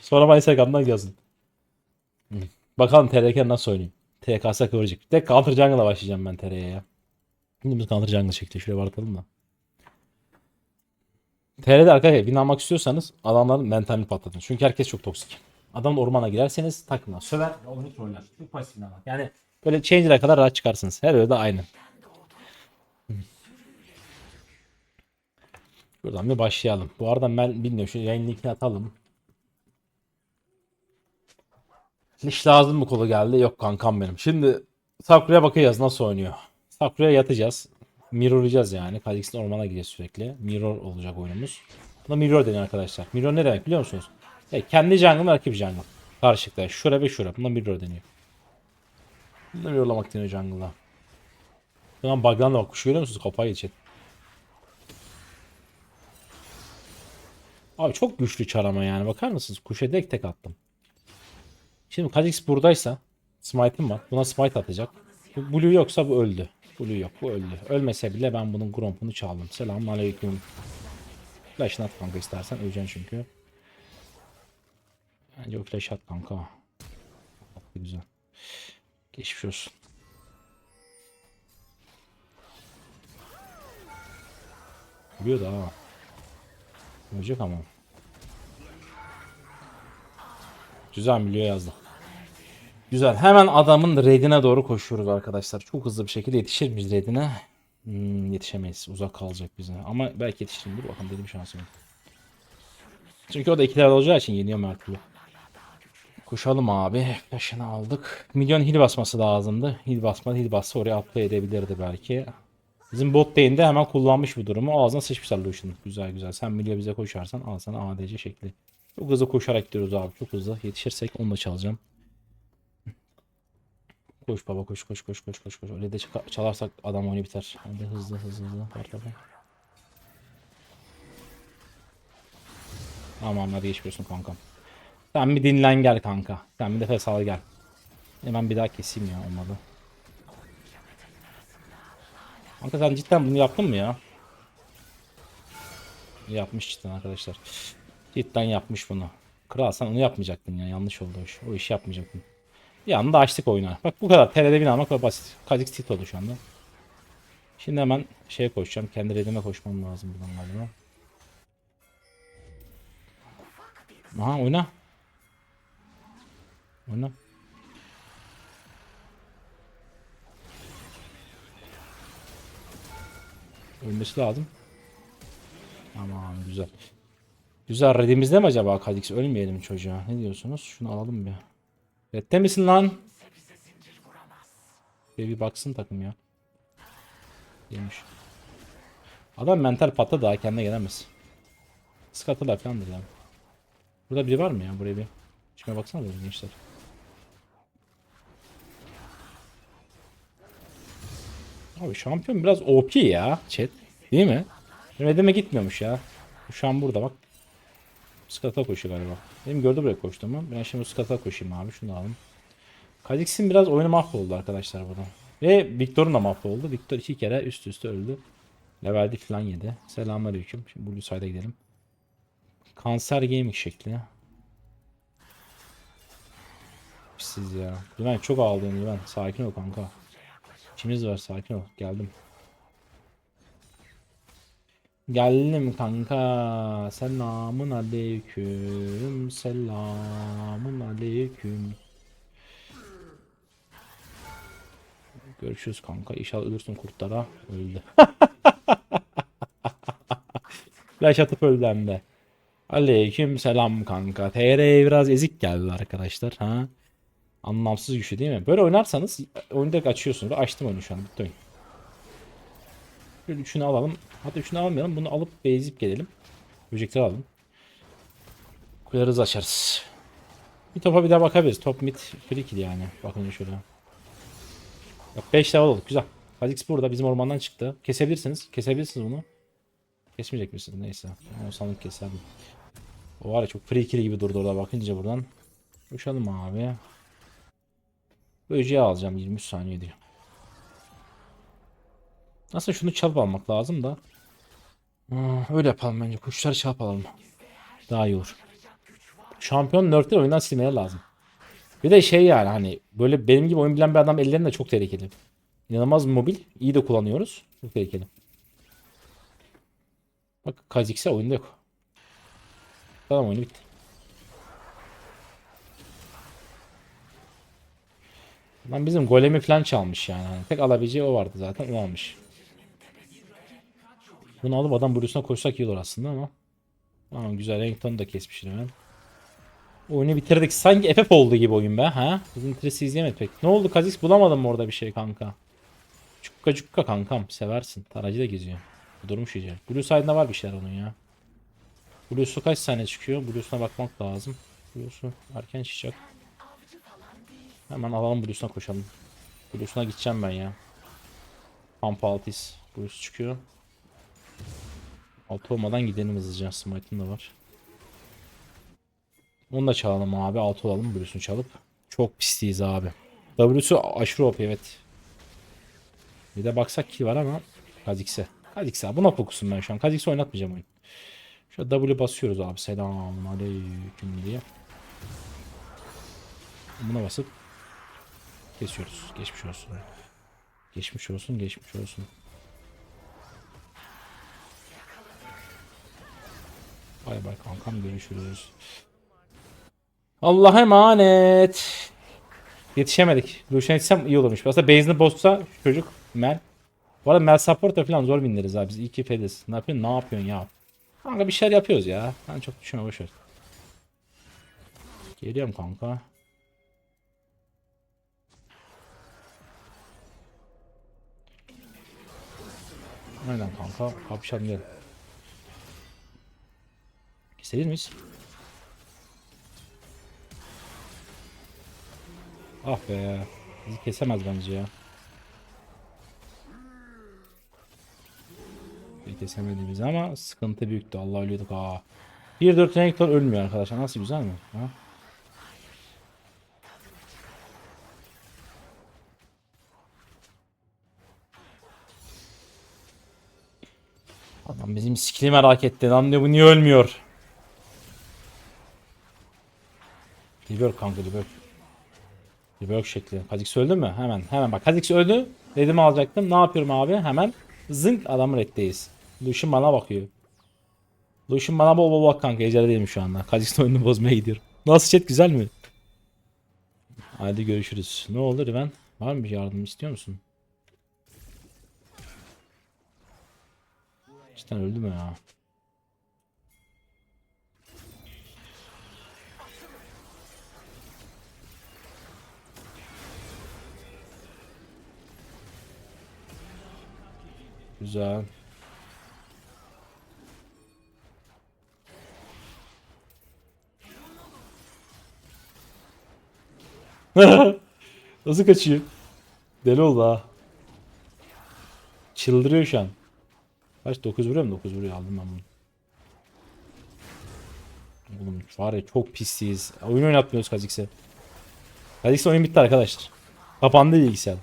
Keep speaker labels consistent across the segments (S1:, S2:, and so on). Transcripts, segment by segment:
S1: Sonra bana Instagram'dan yazın. Hı. Bakalım TRK nasıl oynayayım. TKS kıvırcık. Tek Counter Jungle'la başlayacağım ben TR'ye. Şimdi biz Counter Jungle çekti. Şuraya vartalım da. TR'de arkadaşlar win almak istiyorsanız adamların mentalini patlatın. Çünkü herkes çok toksik. Adam ormana girerseniz takımla söver ve onu troller. Çok pasif inanmak. Yani böyle changer'a kadar rahat çıkarsınız. Her yerde aynı. Buradan bir başlayalım. Bu arada ben bilmiyorum şu yayın linkini atalım. Hiç lazım mı kolu geldi? Yok kankam benim. Şimdi Sakura'ya bakacağız nasıl oynuyor. Sakura'ya yatacağız. Mirrorlayacağız yani. Kalix'in ormana gideceğiz sürekli. Mirror olacak oyunumuz. Buna mirror deniyor arkadaşlar. Mirror ne demek biliyor musunuz? E, kendi jungle rakip jungle. Karşılıklı. Şura ve şura. Buna mirror deniyor. Buna mirrorlamak deniyor jungle'da. Şu bug'dan da bak. Kuş görüyor musunuz? Kafayı geçin. Abi çok güçlü çarama yani. Bakar mısınız? Kuşa tek tek attım. Şimdi Kha'Zix buradaysa Smite'im var. Buna Smite atacak. Blue yoksa bu öldü. Blue yok bu öldü. Ölmese bile ben bunun Gromp'unu çaldım. Selamun aleyküm. Flash'ını at kanka istersen. Öleceksin çünkü. Bence o flash at kanka. Güzel. Geçmiş olsun. Ölüyor da ha. Ölecek ama. Güzel milyon yazdı. Güzel. Hemen adamın redine doğru koşuyoruz arkadaşlar. Çok hızlı bir şekilde yetişir miyiz redine? Hmm, yetişemeyiz. Uzak kalacak bize. Ama belki yetişirim. Dur bakalım dedim şansım. Çünkü o da ikiler olacağı için yeniyor her. Koşalım abi. Başını aldık. Milyon hil basması lazımdı. Hil basmadı. Hil bassa oraya apply edebilirdi belki. Bizim bot lane'de hemen kullanmış bu durumu. Ağzına sıçmışlar Lucian'ın. Güzel güzel. Sen milyon bize koşarsan al sana ADC şekli. Çok hızlı koşarak gidiyoruz abi. Çok hızlı. Yetişirsek onu da çalacağım. Koş baba koş koş koş koş koş koş. Öyle de çalarsak adam oyunu biter. Hadi hızlı hızlı hızlı. Var baba. Aman hadi geçmiyorsun kankam. Sen bir dinlen gel kanka. Sen bir nefes al gel. Hemen bir daha keseyim ya olmadı. Kanka sen cidden bunu yaptın mı ya? Yapmış cidden arkadaşlar. Cidden yapmış bunu. Kral sen onu yapmayacaktın ya. Yanlış oldu o iş. O işi yapmayacaktın. Bir anda açtık oyunu. Bak bu kadar. TR'de bin almak kadar basit. Kazik tit oldu şu anda. Şimdi hemen şeye koşacağım. Kendi redime koşmam lazım buradan galiba. Aha oyna. Oyna. Ölmesi lazım. Aman güzel. Güzel redimizde mi acaba Kha'Zix? Ölmeyelim çocuğa. Ne diyorsunuz? Şunu alalım bir. Redde misin lan? Bir, bir baksın takım ya. Yemiş. Adam mental patladı daha kendine gelemez. Skatılar falandır ya. Burada biri var mı ya? Buraya bir. Şuna baksana böyle gençler. Abi şampiyon biraz OP ya chat. Değil mi? Redime gitmiyormuş ya. Şu an burada bak. Skata koşuyor galiba. Benim gördü buraya koştuğumu. Ben şimdi skata koşayım abi. Şunu alalım. Kha'Zix'in biraz oyunu mahvoldu arkadaşlar burada. Ve Victor'un da mahvoldu. Victor iki kere üst üste öldü. Levelde falan yedi. Selamünaleyküm. Şimdi Blue Side'a gidelim. Kanser Gaming şekli. Siz ya. Güven çok ağlıyorsun Güven. Sakin ol kanka. İçimiz var sakin ol. Geldim. Geldim kanka. Selamun aleyküm. Selamun aleyküm. Görüşürüz kanka. İnşallah ölürsün kurtlara. Öldü. Flash atıp öldü hem de. Aleyküm selam kanka. TR'ye biraz ezik geldi arkadaşlar. Ha? Anlamsız güçlü değil mi? Böyle oynarsanız oyunu açıyorsunuz. Açtım oyunu şu an. Bitti oyun. Şöyle üçünü alalım. Hatta üçünü almayalım. Bunu alıp bezip gelelim. Böcekleri alalım. Kuleleri açarız. Bir topa bir daha bakabiliriz. Top mid free kill yani. Bakın şöyle. Bak 5 level olduk. Güzel. Kha'Zix burada bizim ormandan çıktı. Kesebilirsiniz. Kesebilirsiniz bunu. Kesmeyecek misiniz? Neyse. O sandık keserdim. O var ya çok free kill gibi durdu orada bakınca buradan. Koşalım abi. Böceği alacağım 23 saniye diyor. Aslında şunu çalıp almak lazım da. Aa, öyle yapalım bence. Kuşları çalıp alalım. Daha iyi olur. şampiyon nerfler oyundan silmeleri lazım. Bir de şey yani hani böyle benim gibi oyun bilen bir adam ellerinde çok tehlikeli. İnanılmaz mobil. iyi de kullanıyoruz. Çok tehlikeli. Bak Kazikse oyunda yok. Tamam oyunu bitti. Lan bizim golemi falan çalmış yani. Hani tek alabileceği o vardı zaten. O almış. Bunu alıp adam Bruce'una koşsak iyi olur aslında ama. Tamam güzel. Renekton'u da kesmişim hemen. Oyunu bitirdik. Sanki FF oldu gibi oyun be. Ha? Bizim tresi izleyemedik pek. Ne oldu Kazix bulamadın mı orada bir şey kanka? Cukka cukka kankam. Seversin. Taracı da geziyor. Durmuş iyice. Blue side'da var bir şeyler onun ya. Blue'su kaç saniye çıkıyor? Blue'suna bakmak lazım. Blue'su erken çıkacak. Hemen alalım Blue'suna koşalım. Blue'suna gideceğim ben ya. Pump Altis. Blue'su çıkıyor. Altı olmadan gidelim hızlıca. Smite'ım da var. Onu da çalalım abi. Altı olalım Blue'sunu çalıp. Çok pisliyiz abi. W'su aşırı OP evet. Bir de baksak ki var ama Kha'Zix'e. Kha'Zix'e abi. Buna fokusum ben şu an. Kha'Zix'i oynatmayacağım oyun. Şöyle W basıyoruz abi. Selamun aleyküm diye. Buna basıp kesiyoruz. Geçmiş olsun. Geçmiş olsun, geçmiş olsun. Bay bay kankam görüşürüz. Allah'a emanet. Yetişemedik. Lucian yetişsem iyi olurmuş. Aslında base'ini bozsa çocuk Mel. Bu arada Mel supporter falan zor binleriz abi. Biz iyi ki fediz. Ne yapıyorsun? Ne yapıyorsun ya? Kanka bir şeyler yapıyoruz ya. Ben çok düşünme boşver. Geliyorum kanka. Aynen kanka. Kapışalım gel. Kesebilir miyiz? Ah be. Bizi kesemez bence ya. Bizi ama sıkıntı büyüktü. Allah ölüyorduk ha. 1-4 renkler ölmüyor arkadaşlar. Nasıl güzel mi? Ha? Adam bizim skill'i merak etti. Lan diyor bu niye ölmüyor? Liber kanka Liber. Liber şekli. Kha'Zix öldü mü? Hemen hemen bak Kha'Zix öldü. Redimi alacaktım. Ne yapıyorum abi? Hemen zınk adamın reddeyiz. Lucian bana bakıyor. Lucian bana bol bol bak kanka. Ecel değilim şu anda. Kha'Zix'in oyununu bozmaya gidiyorum. Nasıl chat güzel mi? Hadi görüşürüz. Ne oldu Riven? Var mı bir yardım istiyor musun? Cidden öldü mü ya? Güzel. Nasıl kaçıyor? Deli oldu ha. Çıldırıyor şu an. Kaç 9 vuruyor mu? 9 vuruyor aldım ben bunu. Oğlum var ya çok pissiyiz. Oyun oynatmıyoruz Kha'Zix'e. Kha'Zix'e oyun bitti arkadaşlar. Kapandı bilgisayar.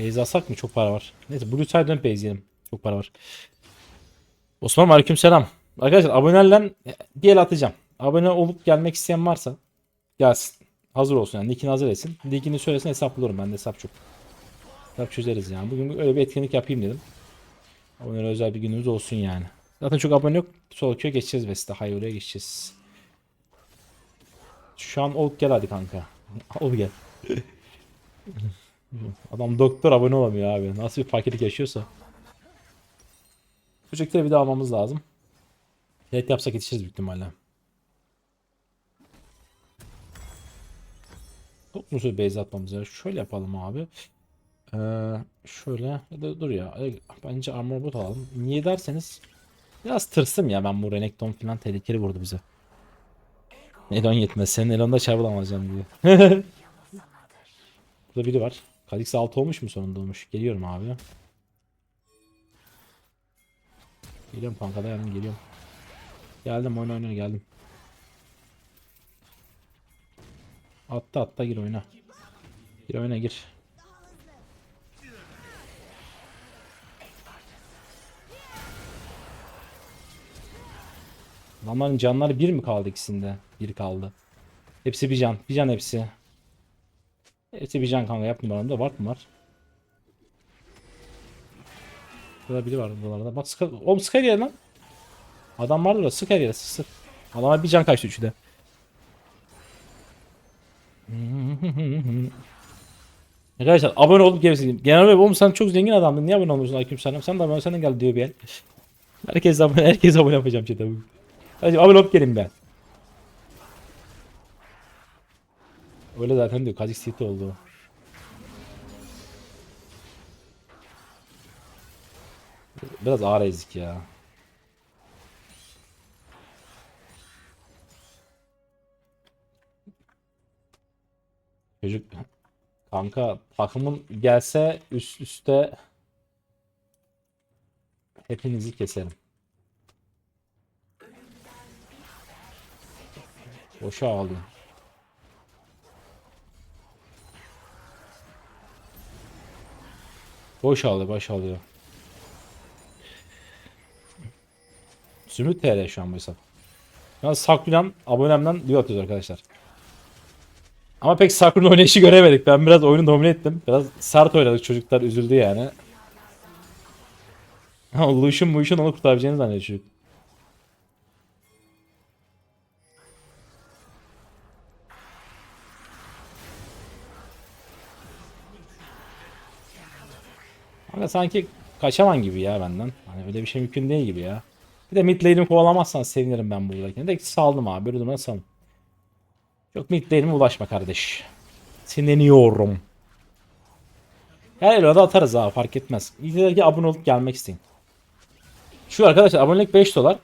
S1: Base alsak mı? Çok para var. Neyse Blue Side'den base yiyelim. Çok para var. Osman aleyküm selam. Arkadaşlar abonelerle bir el atacağım. Abone olup gelmek isteyen varsa gelsin. Hazır olsun yani. Nickini hazır etsin. Linkini söylesin hesaplıyorum. Ben de hesap çok. Hesap çözeriz yani. Bugün öyle bir etkinlik yapayım dedim. Abonelere özel bir günümüz olsun yani. Zaten çok abone yok. Sol köye geçeceğiz Vesta. Hayır oraya geçeceğiz. Şu an ol gel hadi kanka. Ol gel. Adam doktor abone olamıyor abi. Nasıl bir fakirlik yaşıyorsa. Çocukları bir de almamız lazım. Evet yapsak yetişiriz büyük ihtimalle. Çok mu base atmamız lazım? Şöyle yapalım abi. Ee, şöyle ya da dur ya. E, Bence armor bot alalım. Niye derseniz biraz tırsım ya ben bu Renekton falan tehlikeli vurdu bize. Elon yetmez. Senin Elon'da çar bulamayacağım diye. Burada biri var. Kalix 6 olmuş mu sonunda olmuş? Geliyorum abi. Geliyorum kanka dayanın geliyorum. Geldim oyna oyna geldim. Atla atla gir oyna. Gir oyna gir. Adamların canları bir mi kaldı ikisinde? Bir kaldı. Hepsi bir can. Bir can hepsi. Hepsi bir can kanka yapma bana da var mı var? Burada biri var buralarda. Bak sıkı... Oğlum sık her yere lan. Adam vardı da sık her yere sık sık. Adama bir can kaçtı üçü de. Arkadaşlar abone olup gerisini. Genel olarak oğlum sen çok zengin adamdın. Niye abone olmuyorsun Aleyküm selam. Sen de abone senden gel diyor bir el. Herkes abone, herkes abone yapacağım chat'e bugün. Hadi abone olup gelin ben. Öyle zaten diyor. Kazik City oldu. Biraz ağır ezik ya. Çocuk kanka takımın gelse üst üste hepinizi keserim. Boşa ağlıyor. Boş ağlıyor, boş ağlıyor. Zümrüt TR şu an bu hesap. Ben Sakuran abonemden diyor atıyoruz arkadaşlar. Ama pek Sakuran oynayışı göremedik. Ben biraz oyunu domine ettim. Biraz sert oynadık çocuklar üzüldü yani. Lucian Lucian onu kurtarabileceğini zannediyor çocuk. Ama sanki kaçaman gibi ya benden. Hani öyle bir şey mümkün değil gibi ya. Bir de mid lane'imi kovalamazsan sevinirim ben buradayken. De saldım abi. Böyle durumda saldım. Çok mid lane'ime ulaşma kardeş. Sinirleniyorum. Her eloda atarız abi fark etmez. İyi ki abone olup gelmek isteyin. Şu arkadaşlar abonelik 5 dolar.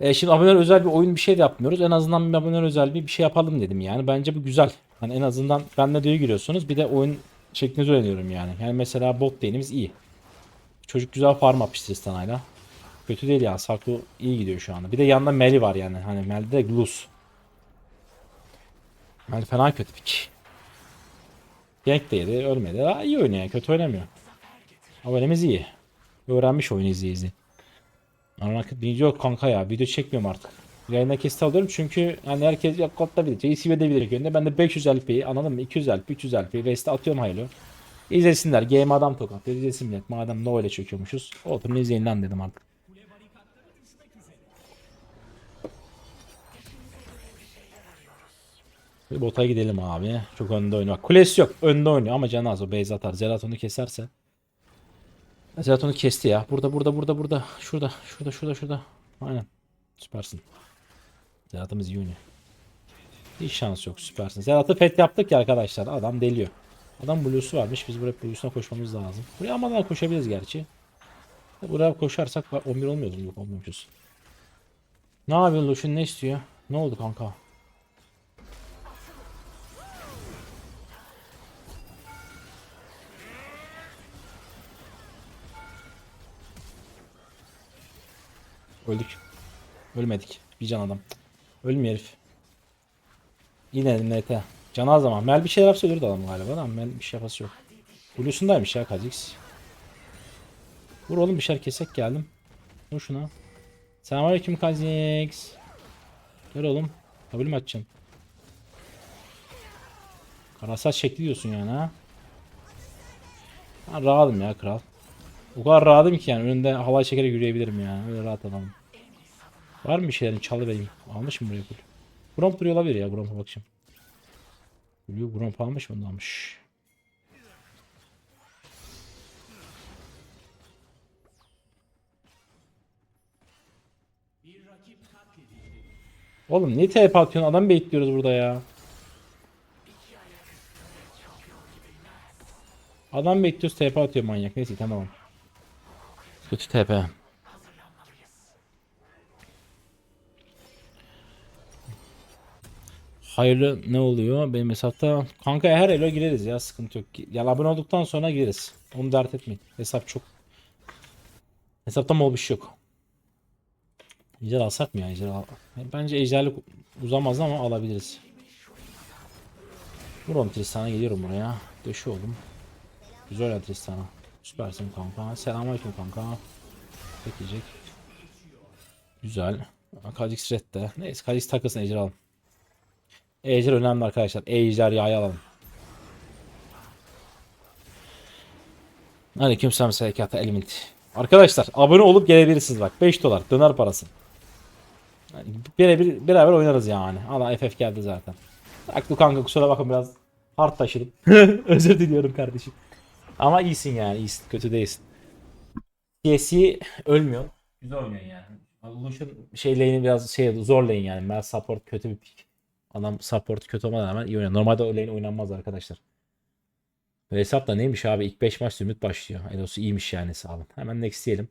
S1: E, şimdi aboneler özel bir oyun bir şey de yapmıyoruz. En azından bir aboneler özel bir, bir şey yapalım dedim yani. Bence bu güzel. Hani en azından benle diyor giriyorsunuz. Bir de oyun şeklinizi öğreniyorum yani. Yani mesela bot lane'imiz iyi. Çocuk güzel farm yapmış Tristana'yla. Kötü değil ya. Saku iyi gidiyor şu anda. Bir de yanında Meli var yani. Hani Meli de Glus. Meli fena kötü pik. Gank de yedi. Ölmedi. Ha, iyi oynuyor yani. Kötü oynamıyor. Abonemiz iyi. Öğrenmiş oyunu izleye. Anlamak yok kanka ya. Video çekmiyorum artık. Yayına kesit alıyorum çünkü hani herkes ya kodda bilir. JCV edebilir yönde. Ben de 500 LP'yi anladın mı? 200 LP, 300 LP. Rest'e atıyorum haylo. İzlesinler. Game adam tokat. İzlesin millet. Madem no öyle çekiyormuşuz. Oturun izleyin lan dedim artık. Bir bota gidelim abi. Çok önde oynuyor. Kulesi yok. Önde oynuyor ama canı az. O base atar. Zerat onu keserse. Zerat onu kesti ya. Burada burada burada burada. Şurada şurada şurada şurada. Aynen. Süpersin. Zerat'ımız oynuyor. Hiç şans yok. Süpersin. Zerat'ı fet yaptık ya arkadaşlar. Adam deliyor. Adam blue'su varmış. Biz buraya blue'suna koşmamız lazım. Buraya amadan koşabiliriz gerçi. Buraya koşarsak 11 olmuyordu. Yok olmuyormuşuz. Ne yapıyor Lucian ne istiyor? Ne oldu kanka? Öldük. Ölmedik. Bir can adam. Ölmüyor herif. Yine NT. Can az ama. Mel bir şeyler yapsa ölürdü adam galiba ama Mel bir şey yapası yok. Blue'sundaymış ya Kha'Zix. Vur oğlum bir şeyler kesek geldim. Vur şuna. Selamünaleyküm Kha'Zix. Gel oğlum. Kabul mü açacaksın? Karasat şekli diyorsun yani ha. Ben rahatım ya kral. O kadar rahatım ki yani önünde halay çekerek yürüyebilirim yani. Öyle rahat adamım. Var mı bir şeylerin çalı. Almış mı buraya kul? Gromp duruyor olabilir ya Gromp'a bakacağım. Blue Gromp almış mı? Almış. Oğlum niye TP atıyorsun? Adam bekliyoruz burada ya. Adam bekliyoruz TP atıyor manyak. Neyse tamam. Kötü TP. Hayırlı ne oluyor benim hesapta? Kanka her elo gireriz ya sıkıntı yok. Yani abone olduktan sonra gireriz. Onu dert etmeyin. Hesap çok. Hesapta mol bir şey yok. Ejder alsak mı ya ejder al. Bence ejderlik uzamaz ama alabiliriz. Vur oğlum Tristan'a geliyorum buraya. Döşü oğlum. Güzel ya Tristan'a. Süpersin kanka. Selamünaleyküm kanka. Bekleyecek. Güzel. Kha'Zix red de. Neyse Kha'Zix takılsın Ejder alalım. Ejder önemli arkadaşlar. Ejder yağı alalım. Aleyküm selam sevkiyata elimit. Arkadaşlar abone olup gelebilirsiniz bak. 5 dolar döner parası. Yani birebir beraber oynarız yani. Allah FF geldi zaten. Aklı kanka kusura bakın biraz hard taşıdım. Özür diliyorum kardeşim. Ama iyisin yani iyisin kötü değilsin. CS'i ölmüyor. Güzel oynuyor yani. Lucian şey lane'i biraz şey zor lane yani. Mel support kötü bir pick. Adam support kötü olmadan rağmen iyi oynuyor. Normalde o lane oynanmaz arkadaşlar. Ve hesap da neymiş abi? İlk 5 maç zümrüt başlıyor. Elosu iyiymiş yani sağ olun. Hemen next diyelim.